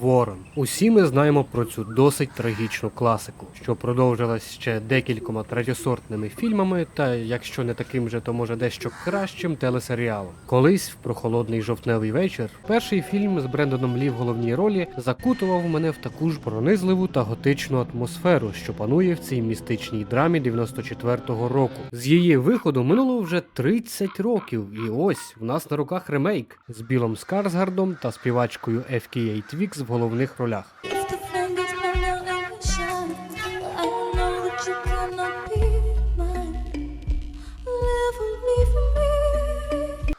Ворон. Усі ми знаємо про цю досить трагічну класику, що продовжилась ще декількома третєсортними фільмами, та якщо не таким же, то може дещо кращим телесеріалом. Колись в прохолодний жовтневий вечір перший фільм з Брендоном Лі в головній ролі закутував мене в таку ж пронизливу та готичну атмосферу, що панує в цій містичній драмі 94-го року. З її виходу минуло вже 30 років, і ось в нас на руках ремейк з Білом Скарсгардом та співачкою FKA Twix в головних ролях.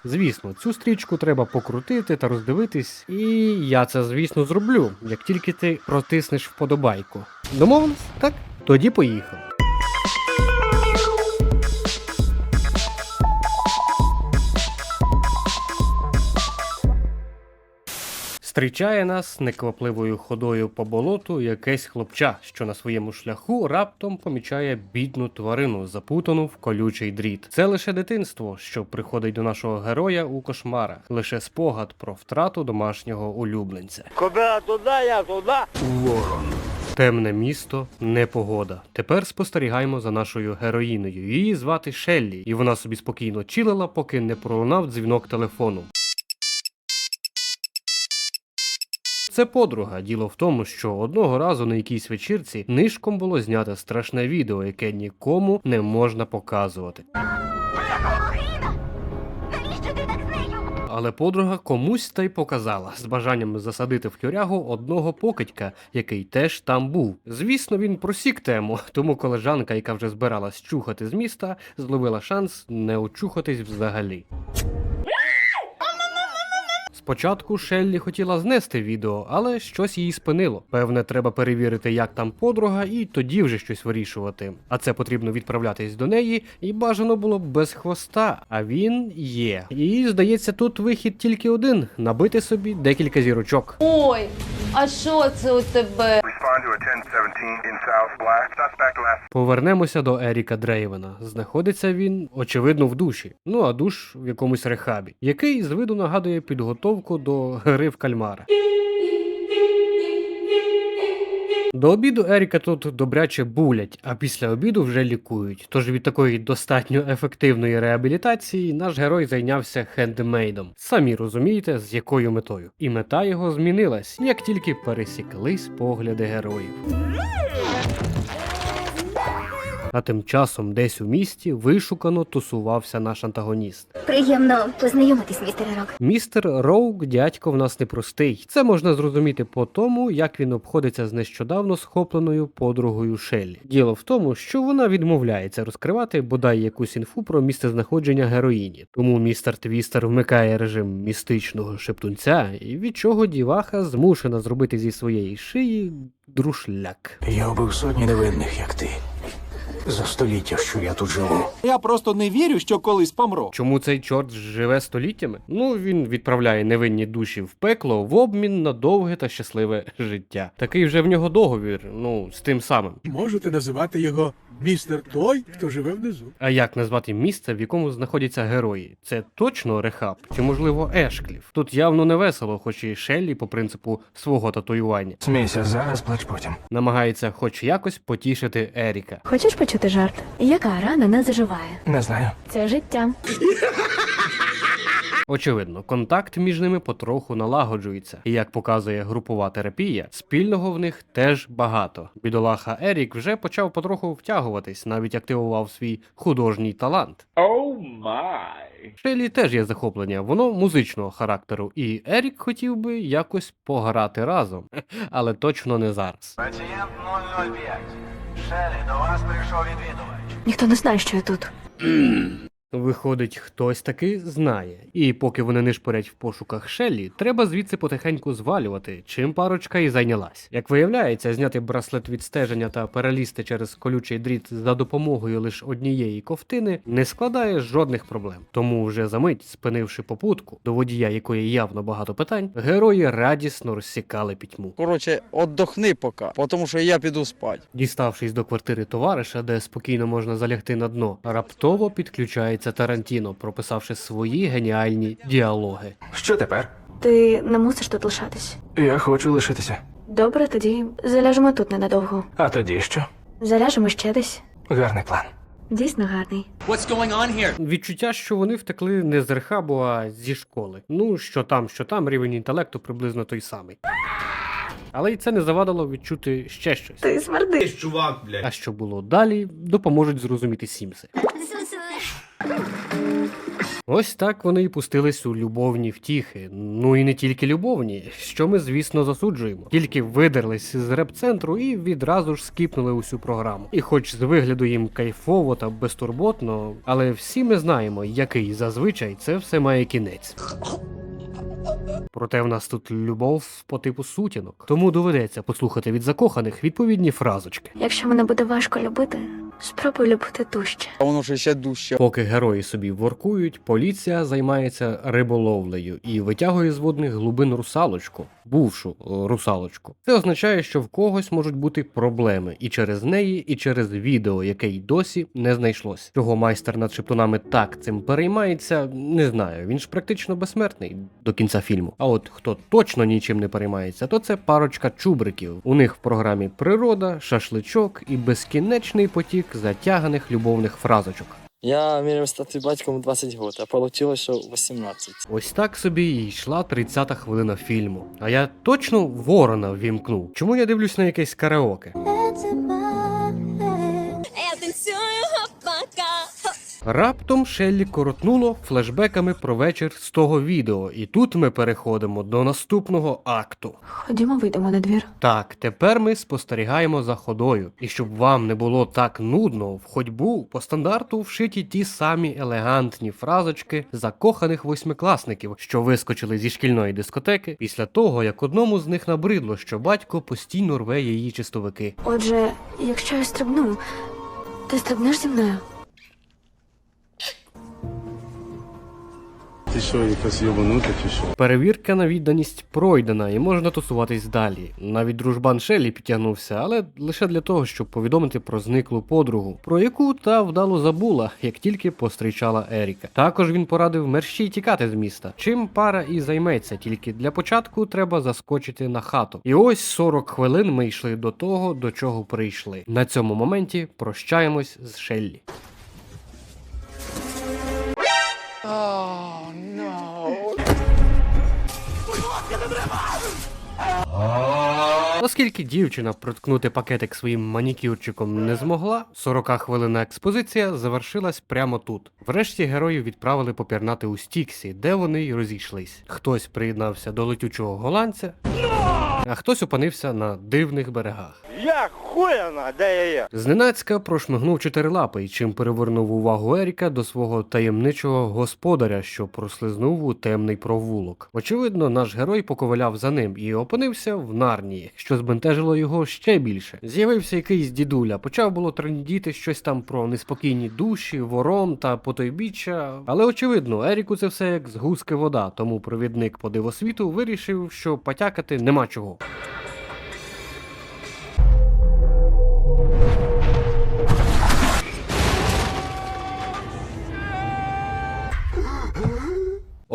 Звісно, цю стрічку треба покрутити та роздивитись, і я це, звісно, зроблю, як тільки ти протиснеш вподобайку. Домовились? Так? Тоді поїхали. Зустрічає нас неквапливою ходою по болоту якесь хлопча, що на своєму шляху раптом помічає бідну тварину, запутану в колючий дріт. Це лише дитинство, що приходить до нашого героя у кошмарах, лише спогад про втрату домашнього улюбленця. Куда туда, я туда. Темне місто, непогода. Тепер спостерігаємо за нашою героїною. Її звати Шеллі, і вона собі спокійно чилила, поки не пролунав дзвінок телефону. Це подруга. Діло в тому, що одного разу на якійсь вечірці нишком було знято страшне відео, яке нікому не можна показувати. Але подруга комусь та й показала з бажанням засадити в тюрягу одного покидька, який теж там був. Звісно, він просік тему, тому колежанка, яка вже збиралась чухати з міста, зловила шанс не очухатись взагалі. Спочатку Шеллі хотіла знести відео, але щось її спинило. Певне, треба перевірити, як там подруга, і тоді вже щось вирішувати. А це потрібно відправлятись до неї, і бажано було б без хвоста. А він є. І здається, тут вихід тільки один: набити собі декілька зірочок. Ой, а що це у тебе? Respond to a 1017 in South Black. Suspect last Повернемося до Еріка Дрейвена. Знаходиться він, очевидно, в душі. Ну а душ в якомусь рехабі, який з виду нагадує підготовку до гри в кальмара. До обіду Еріка тут добряче булять, а після обіду вже лікують. Тож від такої достатньо ефективної реабілітації наш герой зайнявся хендмейдом. Самі розумієте, з якою метою. І мета його змінилась, як тільки пересіклись погляди героїв. А тим часом десь у місті вишукано тусувався наш антагоніст. Приємно познайомитись, містер Рок. Містер Роук дядько в нас непростий. Це можна зрозуміти по тому, як він обходиться з нещодавно схопленою подругою Шеллі. Діло в тому, що вона відмовляється розкривати бодай якусь інфу про місце знаходження героїні. Тому містер Твістер вмикає режим містичного шептунця, і від чого діваха змушена зробити зі своєї шиї друшляк. Я вбив сотні невинних, як ти. За століття, що я тут живу. Я просто не вірю, що колись помру. Чому цей чорт живе століттями? Ну він відправляє невинні душі в пекло в обмін на довге та щасливе життя. Такий вже в нього договір, ну з тим самим. Можете називати його містер той, хто живе внизу. А як назвати місце, в якому знаходяться герої? Це точно Рехаб чи можливо Ешкліф? Тут явно не весело, хоч і Шеллі по принципу свого татуювання Смійся зараз, плач потім. намагається хоч якось потішити Еріка. Хочеш почути жарт? Яка рана не заживає? Не знаю. Це життя. Очевидно, контакт між ними потроху налагоджується, і як показує групова терапія, спільного в них теж багато. Бідолаха Ерік вже почав потроху втягуватись, навіть активував свій художній талант. Oh my. Шелі теж є захоплення, воно музичного характеру, і Ерік хотів би якось пограти разом, але точно не зараз. Пацієнт 005. Шелі, до вас прийшов відвідувач. Ніхто не знає, що я тут. Виходить, хтось таки знає. І поки вони нишпорять в пошуках Шеллі, треба звідси потихеньку звалювати, чим парочка і зайнялась. Як виявляється, зняти браслет відстеження та перелізти через колючий дріт за допомогою лише однієї ковтини не складає жодних проблем. Тому вже за мить, спинивши попутку, до водія якої явно багато питань, герої радісно розсікали пітьму. Коротше, отдохни поки, тому що я піду спать. Діставшись до квартири товариша, де спокійно можна залягти на дно, раптово підключається Тарантіно, прописавши свої геніальні діалоги. Що тепер? Ти не мусиш тут лишатись. Я хочу лишитися. Добре, тоді заляжемо тут ненадовго. А тоді що? Заляжемо ще десь. Гарний план. Дійсно гарний. Відчуття, що вони втекли не з рехабу, а зі школи. Ну, що там, що там, рівень інтелекту приблизно той самий. Але й це не завадило відчути ще щось. Ти смердиш. А що було далі, допоможуть зрозуміти Сімси. Ось так вони і пустились у любовні втіхи. Ну і не тільки любовні, що ми, звісно, засуджуємо. Тільки видерлись з реп-центру і відразу ж скіпнули усю програму. І хоч з вигляду їм кайфово та безтурботно, але всі ми знаємо, який зазвичай це все має кінець. Проте в нас тут любов по типу сутінок, тому доведеться послухати від закоханих відповідні фразочки. Якщо мене буде важко любити, спробуй любити дужче. А воно ж ще дужче. Поки герої собі воркують, поліція займається риболовлею і витягує з водних глибин русалочку, бувшу русалочку. Це означає, що в когось можуть бути проблеми і через неї, і через відео, яке й досі не знайшлось. Чого майстер над шептунами так цим переймається, не знаю. Він ж практично безсмертний до кінця фільму. А от хто точно нічим не переймається, то це парочка чубриків. У них в програмі природа, шашличок і безкінечний потік затяганих любовних фразочок. Я міряв стати батьком 20 років, а вийшло, що 18. Ось так собі і йшла 30-та хвилина фільму. А я точно ворона ввімкнув. Чому я дивлюсь на якесь караоке? Раптом Шеллі коротнуло флешбеками про вечір з того відео, і тут ми переходимо до наступного акту. Ходімо, вийдемо на двір. Так, тепер ми спостерігаємо за ходою. І щоб вам не було так нудно, в ходьбу по стандарту вшиті ті самі елегантні фразочки закоханих восьмикласників, що вискочили зі шкільної дискотеки після того, як одному з них набридло, що батько постійно рве її чистовики. Отже, якщо я стрибну, ти стрибнеш зі мною? Ти що, якась йобанута чи що? Перевірка на відданість пройдена і можна тусуватись далі. Навіть дружбан Шелі підтягнувся, але лише для того, щоб повідомити про зниклу подругу, про яку та вдало забула, як тільки пострічала Еріка. Також він порадив мерщій тікати з міста. Чим пара і займеться, тільки для початку треба заскочити на хату. І ось 40 хвилин ми йшли до того, до чого прийшли. На цьому моменті прощаємось з Шеллі. Оскільки дівчина проткнути пакетик своїм манікюрчиком не змогла, 40 хвилинна експозиція завершилась прямо тут. Врешті героїв відправили попірнати у Стіксі, де вони й розійшлись. Хтось приєднався до летючого голландця, а хтось опинився на дивних берегах. Я хуяна, де я є? Зненацька прошмигнув чотирилапий, чим перевернув увагу Еріка до свого таємничого господаря, що прослизнув у темний провулок. Очевидно, наш герой поковиляв за ним і опинився в Нарнії, що збентежило його ще більше. З'явився якийсь дідуля, почав було трендіти щось там про неспокійні душі, ворон та потойбіччя. Але очевидно, Еріку це все як з гуски вода, тому провідник по дивосвіту вирішив, що потякати нема чого.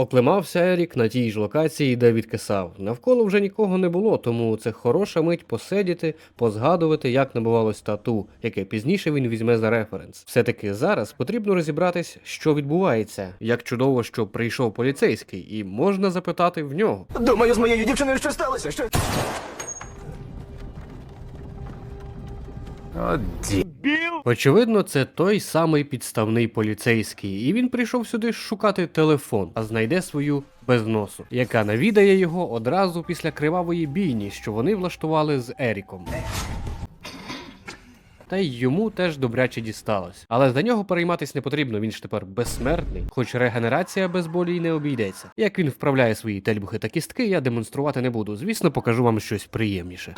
Оклемався Ерік на тій ж локації, де відкисав. Навколо вже нікого не було, тому це хороша мить посидіти, позгадувати, як набувалось тату, яке пізніше він візьме за референс. Все-таки зараз потрібно розібратись, що відбувається. Як чудово, що прийшов поліцейський, і можна запитати в нього. Думаю, з моєю дівчиною що сталося? Що? Очевидно, це той самий підставний поліцейський, і він прийшов сюди шукати телефон, а знайде свою без носу, яка навідає його одразу після кривавої бійні, що вони влаштували з Еріком. Та й йому теж добряче дісталось. Але за нього перейматись не потрібно, він ж тепер безсмертний, хоч регенерація без болі й не обійдеться. Як він вправляє свої тельбухи та кістки, я демонструвати не буду. Звісно, покажу вам щось приємніше.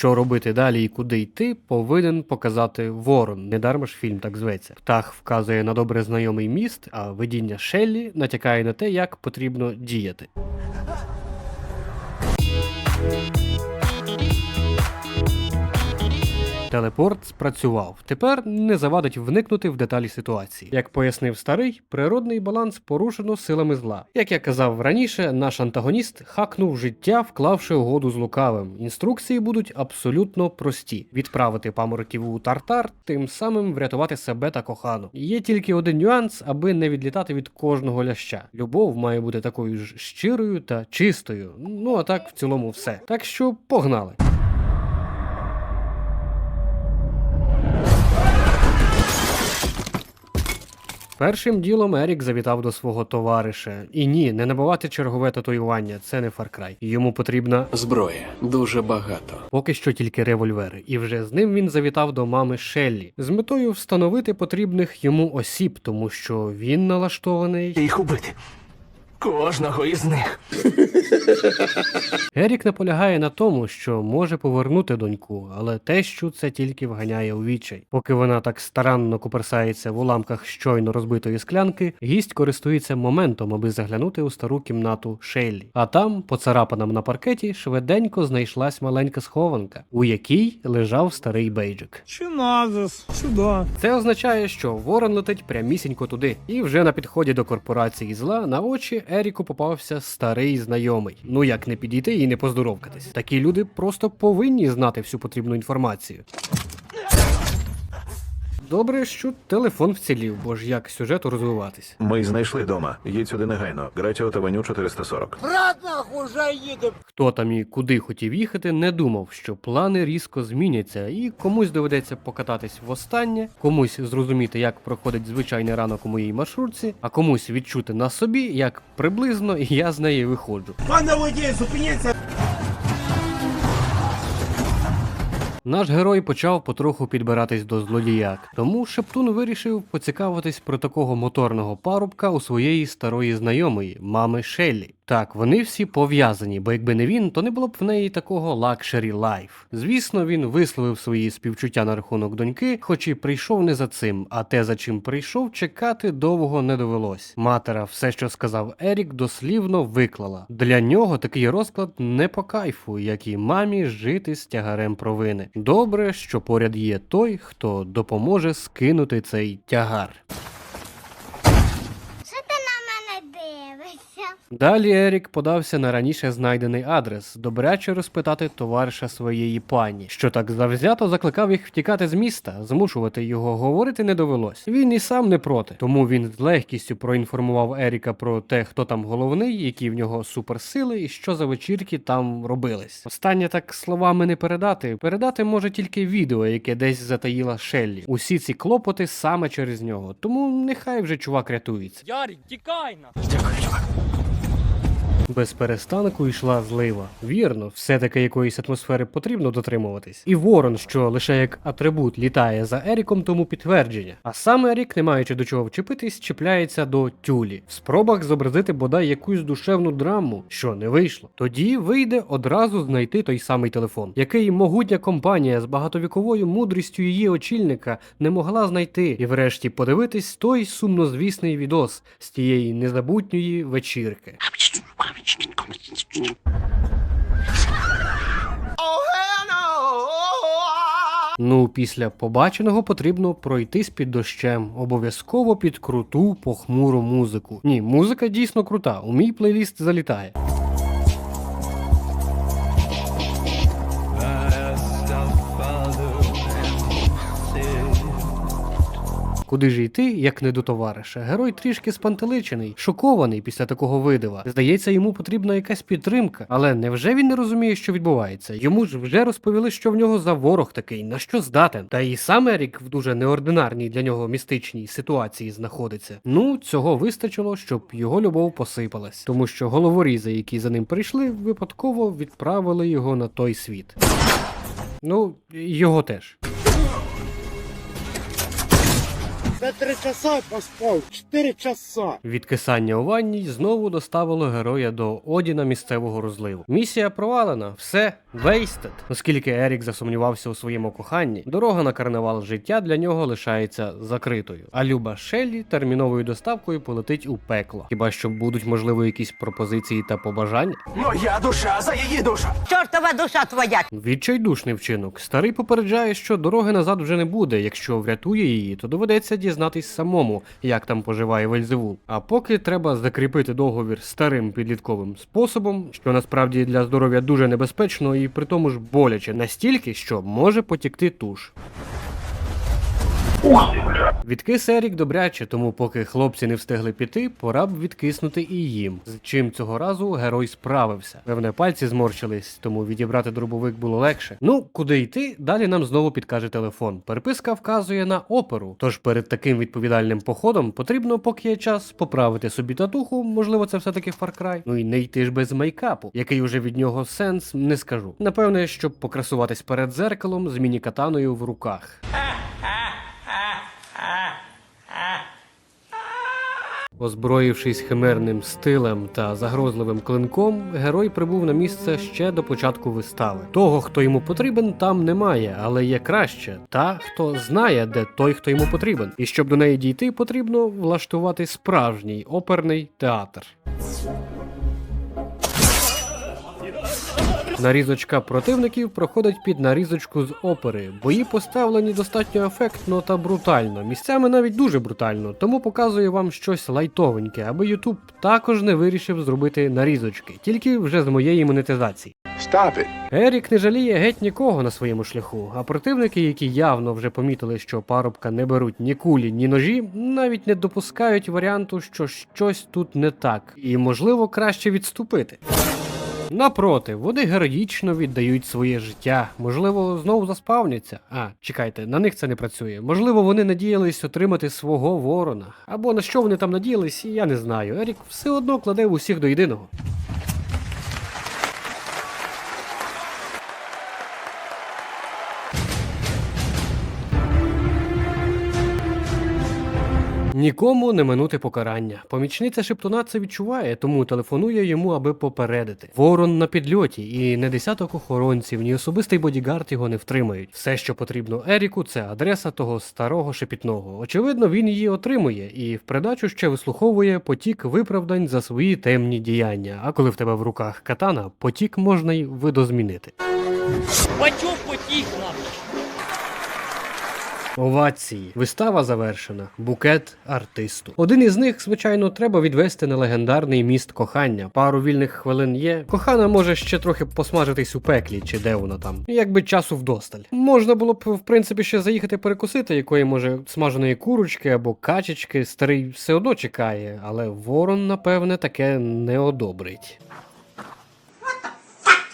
Що робити далі і куди йти, повинен показати Ворон. Недарма ж фільм так зветься. Птах вказує на добре знайомий міст, а видіння Шеллі натякає на те, як потрібно діяти. Телепорт спрацював. Тепер не завадить вникнути в деталі ситуації. Як пояснив старий, природний баланс порушено силами зла. Як я казав раніше, наш антагоніст хакнув життя, вклавши угоду з лукавим. Інструкції будуть абсолютно прості: відправити памороків у тартар, тим самим врятувати себе та кохану. Є тільки один нюанс, аби не відлітати від кожного ляща. Любов має бути такою ж щирою та чистою. Ну а так в цілому все. Так що погнали. Першим ділом Ерік завітав до свого товариша. І ні, не набувати чергове татуювання, це не Far Cry. Йому потрібна Зброя дуже багато. поки що тільки револьвери. І вже з ним він завітав до мами Шеллі з метою встановити потрібних йому осіб, тому що він налаштований. Їх убити. Кожного із них. Ерік наполягає на тому, що може повернути доньку, але тещу це тільки вганяє у відчай. Поки вона так старанно куперсається в уламках щойно розбитої склянки, гість користується моментом, аби заглянути у стару кімнату Шейлі. А там, поцарапанам на паркеті, швиденько знайшлась маленька схованка, у якій лежав старий бейджик. Чи назис? Сюди. Це означає, що ворон летить прямісінько туди, і вже на підході до корпорації зла на очі Еріку попався старий знайомий. Ну як не підійти і не поздоровкатись. Такі люди просто повинні знати всю потрібну інформацію. Добре, що телефон вцілів, бо ж як сюжету розвиватись. Ми знайшли дома. Їдь сюди негайно. Гратіо Тавеню 440. Хто там і куди хотів їхати, не думав, що плани різко зміняться, і комусь доведеться покататись востаннє, комусь зрозуміти, як проходить звичайний ранок у моїй маршрутці, а комусь відчути на собі, як приблизно я з неї виходжу. Пане водій, зупиніться! Наш герой почав потроху підбиратись до злодіяк, тому Шептун вирішив поцікавитись про такого моторного парубка у своєї старої знайомої, мами Шеллі. Так, вони всі пов'язані, бо якби не він, то не було б в неї такого лакшері лайф. Звісно, він висловив свої співчуття на рахунок доньки, хоч і прийшов не за цим, а те, за чим прийшов, чекати довго не довелось. Матера все, що сказав Ерік, дослівно виклала. Для нього такий розклад не по кайфу, як і мамі жити з тягарем провини. Добре, що поряд є той, хто допоможе скинути цей тягар. Що ти на мене дивишся? Далі Ерік подався на раніше знайдений адрес, добряче розпитати товариша своєї пані, що так завзято закликав їх втікати з міста, змушувати його говорити не довелось. Він і сам не проти, тому він з легкістю проінформував Еріка про те, хто там головний, які в нього суперсили і що за вечірки там робились. Останнє так словами не передати. Передати може тільки відео, яке десь затаїла Шеллі. Усі ці клопоти саме через нього. Тому нехай вже чувак рятується. Ярик, тікай на! Без перестанку йшла злива. Вірно, все-таки якоїсь атмосфери потрібно дотримуватись. І ворон, що лише як атрибут літає за Еріком, тому підтвердження. А сам Ерік, не маючи до чого вчепитись, чіпляється до тюлі в спробах зобразити бодай якусь душевну драму, що не вийшло. Тоді вийде одразу знайти той самий телефон, який могутня компанія з багатовіковою мудрістю її очільника не могла знайти, і врешті подивитись той сумнозвісний відос з тієї незабутньої вечірки. Ну, після побаченого потрібно пройтись під дощем, обов'язково під круту похмуру музику. Ні, музика дійсно крута. У мій плейліст залітає. Куди ж йти, як не до товариша? Герой трішки спантеличений, шокований після такого видива. Здається, йому потрібна якась підтримка, але невже він не розуміє, що відбувається? Йому ж вже розповіли, що в нього за ворог такий, на що здатен. Та і сам Ерік в дуже неординарній для нього містичній ситуації знаходиться. Ну, цього вистачило, щоб його любов посипалась, тому що головорізи, які за ним прийшли, випадково відправили його на той світ. Ну, його теж. За три часа поспав. Чотири часа. Відкисання у ванні знову доставило героя до Одіна місцевого розливу. Місія провалена, все вейстед. Оскільки Ерік засумнівався у своєму коханні, дорога на карнавал життя для нього лишається закритою. А Люба Шеллі терміновою доставкою полетить у пекло. Хіба що будуть можливо якісь пропозиції та побажання? Моя душа за її душу. Чортова душа твоя! Відчайдушний вчинок. Старий попереджає, що дороги назад вже не буде. Якщо врятує її, то доведеться дізнатись самому, як там поживає Вельзевул. А поки треба закріпити договір старим підлітковим способом, що насправді для здоров'я дуже небезпечно і при тому ж боляче настільки, що може потікти туш. Відкис Ерік добряче, тому поки хлопці не встигли піти, пора б відкиснути і їм. З чим цього разу герой справився. Певне, пальці зморщились, тому відібрати дробовик було легше. Ну, куди йти, далі нам знову підкаже телефон. Переписка вказує на оперу. Тож перед таким відповідальним походом потрібно, поки є час, поправити собі татуху, можливо, це все-таки Far Cry. Ну і не йти ж без мейкапу, який уже від нього сенс, не скажу. Напевне, щоб покрасуватись перед зеркалом з міні-катаною в руках. Озброївшись химерним стилем та загрозливим клинком, герой прибув на місце ще до початку вистави. Того, хто йому потрібен, там немає, але є краще та хто знає, де той, хто йому потрібен. І щоб до неї дійти, потрібно влаштувати справжній оперний театр. Нарізочка противників проходить під нарізочку з опери. Бої поставлені достатньо ефектно та брутально, місцями навіть дуже брутально, тому показую вам щось лайтовеньке, аби Ютуб також не вирішив зробити нарізочки, тільки вже з моєї монетизації. Stop it. Ерік не жаліє геть нікого на своєму шляху, а противники, які явно вже помітили, що парубка не беруть ні кулі, ні ножі, навіть не допускають варіанту, що щось тут не так, і можливо краще відступити. Напроти, вони героїчно віддають своє життя. Можливо, знову заспавняться. А, чекайте, на них це не працює. Можливо, вони надіялись отримати свого ворона. Або на що вони там надіялись, я не знаю. Ерік все одно кладе усіх до єдиного. Нікому не минути покарання. Помічниця Шептуна це відчуває, тому телефонує йому, аби попередити. Ворон на підльоті, і не десяток охоронців, ні особистий бодігард його не втримають. Все, що потрібно Еріку, це адреса того старого шепітного. Очевидно, він її отримує і в придачу ще вислуховує потік виправдань за свої темні діяння. А коли в тебе в руках катана, потік можна й видозмінити. Овації. Вистава завершена. Букет артисту. Один із них, звичайно, треба відвести на легендарний міст кохання. Пару вільних хвилин є. Кохана може ще трохи посмажитись у пеклі, чи де воно там. Якби часу вдосталь. Можна було б, в принципі, ще заїхати перекусити якої, може, смаженої курочки або качечки. Старий все одно чекає, але ворон, напевне, таке не одобрить.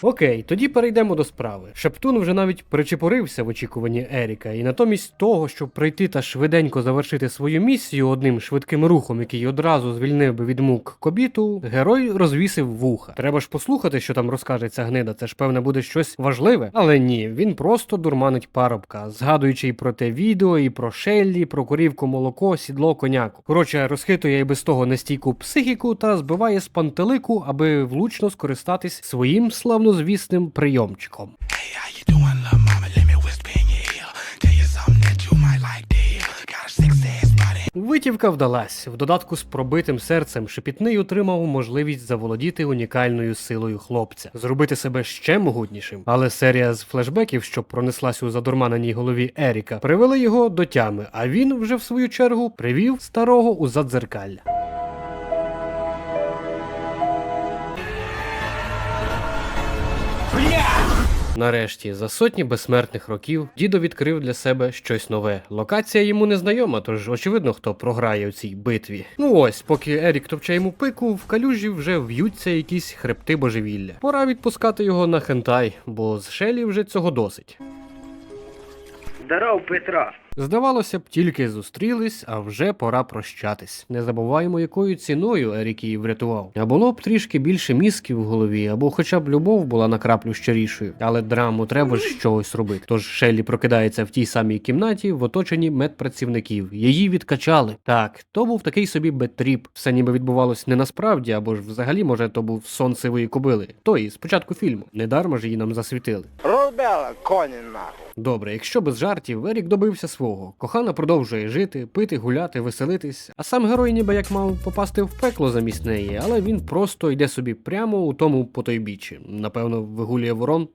Окей, тоді перейдемо до справи. Шептун вже навіть причепорився в очікуванні Еріка, і натомість того, щоб прийти та швиденько завершити свою місію одним швидким рухом, який одразу звільнив би від мук кобіту, герой розвісив вуха. Треба ж послухати, що там розкаже ця гнида. Це ж певне буде щось важливе. Але ні, він просто дурманить парубка, згадуючи і про те відео, і про Шеллі, про корівку молоко, сідло коняку. Коротше, розхитує і без того нестійку психіку та збиває з пантелику, аби влучно скористатись своїм славнозвісним прийомчиком. Витівка вдалась. В додатку з пробитим серцем шепітний отримав можливість заволодіти унікальною силою хлопця, зробити себе ще могутнішим. Але серія з флешбеків, що пронеслась у задурманеній голові Еріка, привели його до тями, а він вже в свою чергу привів старого у задзеркалля. Нарешті, за сотні безсмертних років, дідо відкрив для себе щось нове. Локація йому не знайома, тож очевидно, хто програє у цій битві. Ну ось, поки Ерік топче йому пику, в калюжі вже в'ються якісь хребти божевілля. Пора відпускати його на хентай, бо з Шелі вже цього досить. Здоров, Петро. Здавалося б, тільки зустрілись, а вже пора прощатись. Не забуваємо, якою ціною Ерік її врятував. А було б трішки більше мізків в голові, або хоча б любов була на краплю щирішою. Але драму треба ж щось робити. Тож Шеллі прокидається в тій самій кімнаті в оточенні медпрацівників. Її відкачали. Так, то був такий собі бетріп. Все ніби відбувалось не насправді, або ж взагалі, може, то був сон сивої кобили. Тої, з початку фільму. Недарма ж її нам засвітили. Рубела, коні нахуй. Добре, якщо без жартів, Ерік добився свого. Кохана продовжує жити, пити, гуляти, веселитись. А сам герой ніби як мав попасти в пекло замість неї, але він просто йде собі прямо у тому потойбічі. Напевно, вигулює ворон.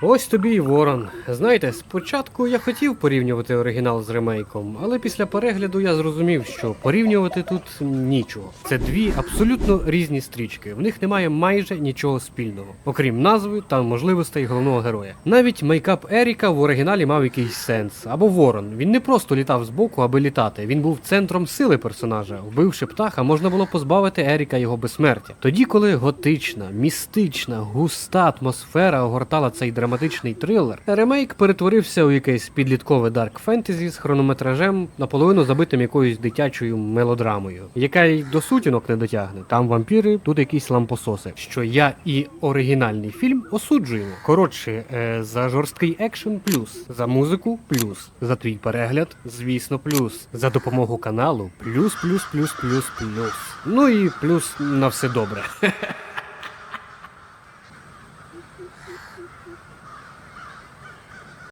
Ось тобі і ворон. Знаєте, спочатку я хотів порівнювати оригінал з ремейком, але після перегляду я зрозумів, що порівнювати тут нічого. Це дві абсолютно різні стрічки. В них немає майже нічого спільного, окрім назви та можливостей головного героя. Навіть мейкап Еріка в оригіналі мав якийсь сенс. Або Ворон. Він не просто літав збоку, аби літати. Він був центром сили персонажа. Вбивши птаха, можна було позбавити Еріка його безсмертя. Тоді, коли готична, містична, густа атмосфера огортала цей драматичний трилер, ремейк перетворився у якесь підліткове дарк фентезі з хронометражем, наполовину забитим якоюсь дитячою мелодрамою, яка й до сутінок не дотягне. Там вампіри, тут якісь лампососи. Що я і оригінальний фільм осуджуємо. Коротше, е, за жорсткий екшен плюс, за музику плюс, за твій перегляд, звісно, плюс, за допомогу каналу плюс, плюс, плюс, плюс, плюс. Ну і плюс на все добре.